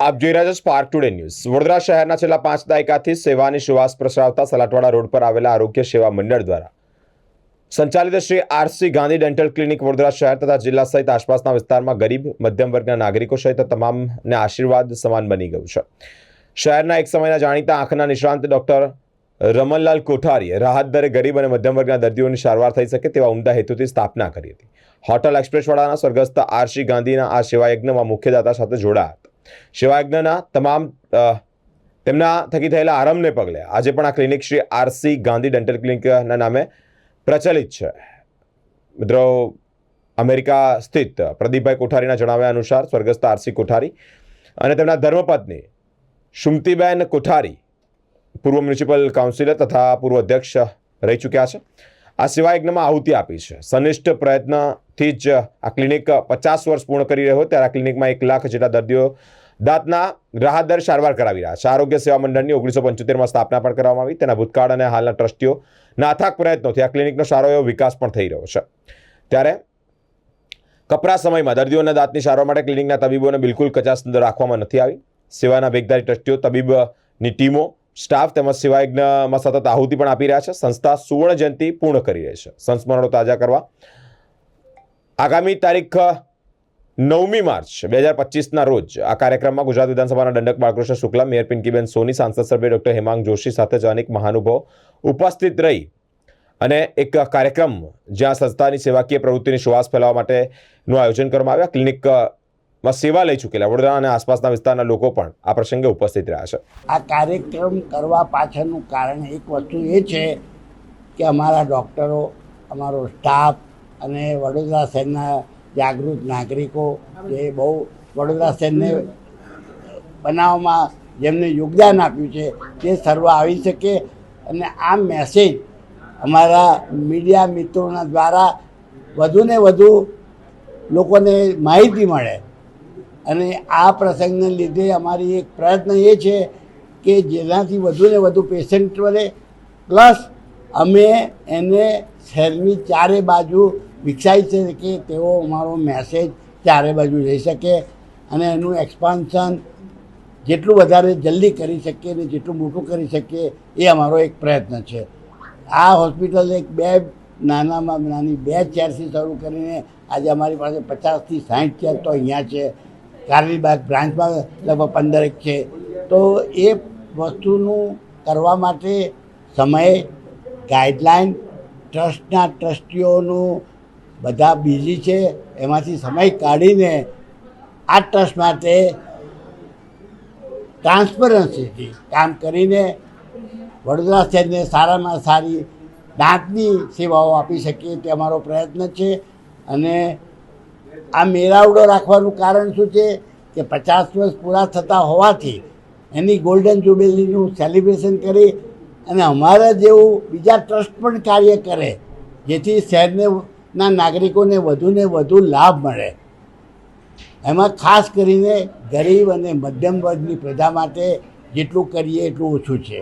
આપ જોઈ રહ્યા છો સ્પાર્ક ટુડે ન્યૂઝ વડોદરા શહેરના છેલ્લા પાંચ દાયકાથી સેવાની સુવાસ પ્રસરાવતા સલાટવાડા રોડ પર આવેલા આરોગ્ય સેવા મંડળ દ્વારા સંચાલિત Shri RC Gandhi dental clinic Vadodara શહેર તથા જિલ્લા સહિત આસપાસના વિસ્તારમાં ગરીબ, મધ્યમ વર્ગના નાગરિકો સહિત તમામને આશીર્વાદ સમાન બની ગયું છે. શહેરના એક સમયના જાણીતા આંખના નિષ્ણાંત ડોક્ટર રમનલાલ કોઠારીએ રાહત દરે ગરીબ અને મધ્યમ વર્ગના દર્દીઓની સારવાર થઈ શકે તેવા ઉમદા હેતુથી સ્થાપના કરી હતી. હોટલ એક્સપ્રેસવાળાના સ્વર્ગસ્થ આરસી ગાંધીના આ સેવાયજ્ઞમાં મુખ્યદાતા સાથે જોડાયા હતા. સેવાયજ્ઞના તમામ તેમના થકી થયેલા આરંભને પગલે આજે પણ આ clinic Shri RC Gandhi dental ક્લિનિકના નામે પ્રચલિત છે. મિત્રો, અમેરિકા સ્થિત પ્રદીપભાઈ કોઠારીના જણાવ્યા અનુસાર સ્વર્ગસ્થ આરસી કોઠારી અને તેમના ધર્મપત્ની સુમતીબેન કોઠારી પૂર્વ મ્યુનિસિપલ કાઉન્સિલર તથા પૂર્વ અધ્યક્ષ રહી ચૂક્યા છે. આ સિવાય યજ્ઞમાં આહુતિ આપી છે. સનિષ્ઠ પ્રયત્નથી જ આ ક્લિનિક પચાસ વર્ષ પૂર્ણ કરી રહ્યો ત્યારે આ ક્લિનિકમાં એક લાખ જેટલા દર્દીઓ દાંતના રાહત દર સારવાર કરાવી રહ્યા છે. આરોગ્ય સેવા મંડળની ઓગણીસો પંચોતેરમાં સ્થાપના પણ કરવામાં આવી તેના ભૂતકાળ અને હાલના ટ્રસ્ટીઓના અથાક પ્રયત્નોથી આ ક્લિનિકનો સારો એવો વિકાસ પણ થઈ રહ્યો છે. ત્યારે કપરા સમયમાં દર્દીઓના દાંતની સારવાર માટે ક્લિનિકના તબીબોને બિલકુલ કચાસ અંદર રાખવામાં નથી આવી. સેવાના વેગદારી ટ્રસ્ટીઓ, તબીબની ટીમો, સ્ટાફ તેમજ સેવાયજ્ઞમાં સતત આહુતિ પણ આપી રહ્યા છે. સંસ્થા સુવર્ણ જયંતિ પૂર્ણ કરી રહી છે. સંસ્મરણો તાજા કરવા આગામી તારીખ નવમી માર્ચ, બે હજાર પચીસના રોજ આ કાર્યક્રમમાં ગુજરાત વિધાનસભાના દંડક બાળકૃષ્ણ શુક્લા, મેયર પિંકીબેન સોની, સાંસદ સભ્ય ડોક્ટર હેમાંગ જોશી સાથે જ અનેક મહાનુભાવ ઉપસ્થિત રહી અને એક કાર્યક્રમ જ્યાં સંસ્થાની સેવાકીય પ્રવૃત્તિની સુવાસ ફેલાવવા માટેનું આયોજન કરવામાં આવ્યા. ક્લિનિકમાં સેવા લઈ ચૂકેલા વડોદરા અને આસપાસના વિસ્તારના લોકો પણ આ પ્રસંગે ઉપસ્થિત રહ્યા છે. આ કાર્યક્રમ કરવા પાછળનું કારણ એક વસ્તુ એ છે કે અમારા ડૉક્ટરો, અમારો સ્ટાફ અને વડોદરા શહેરના જાગૃત નાગરિકો જે બહુ વડોદરા શહેરને બનાવવામાં જેમને યોગદાન આપ્યું છે, તે સર્વ આવી શકે. અને આ મેસેજ અમારા મીડિયા મિત્રોના દ્વારા વધુને વધુ લોકોને માહિતી મળે. અને આ પ્રસંગને લીધે અમારી એક પ્રયત્ન એ છે કે જેનાથી વધુને વધુ પેશન્ટ મળે પ્લસ અમે એને શહેરની ચારે બાજુ વિકસાવી કે તેવો અમારો મેસેજ ચારે બાજુ રહી શકે અને એનું એક્સપાન્શન જેટલું વધારે જલ્દી કરી શકીએ ને જેટલું મોટું કરી શકીએ એ અમારો એક પ્રયત્ન છે. આ હોસ્પિટલ એક બે નાનામાં નાની બે ચેરથી શરૂ કરીને આજે અમારી પાસે પચાસથી સાઠ ચેર તો અહીંયા છે. કારલીબાગ બ્રાન્ચમાં લગભગ પંદરેક છે. તો એ વસ્તુનું કરવા માટે સમય ગાઈડલાઈન ટ્રસ્ટના ટ્રસ્ટીઓનું બધા બિઝી છે. એમાંથી સમય કાઢીને આ ટ્રસ્ટ માટે ટ્રાન્સપરન્સીથી કામ કરીને વડોદરા શહેરને સારામાં સારી દાંતની સેવાઓ આપી શકીએ તે અમારો પ્રયત્ન છે. અને આ મેળાવડો રાખવાનું કારણ શું છે કે પચાસ વર્ષ પૂરા થતા હોવાથી એની ગોલ્ડન જુબેલીનું સેલિબ્રેશન કરી અને અમારા જેવું બીજા ટ્રસ્ટ પણ કાર્ય કરે, જેથી શહેરને ના નાગરિકોને વધુને વધુ લાભ મળે. એમાં ખાસ કરીને ગરીબ અને મધ્યમ વર્ગની પ્રજા માટે જેટલું કરીએ એટલું ઓછું છે.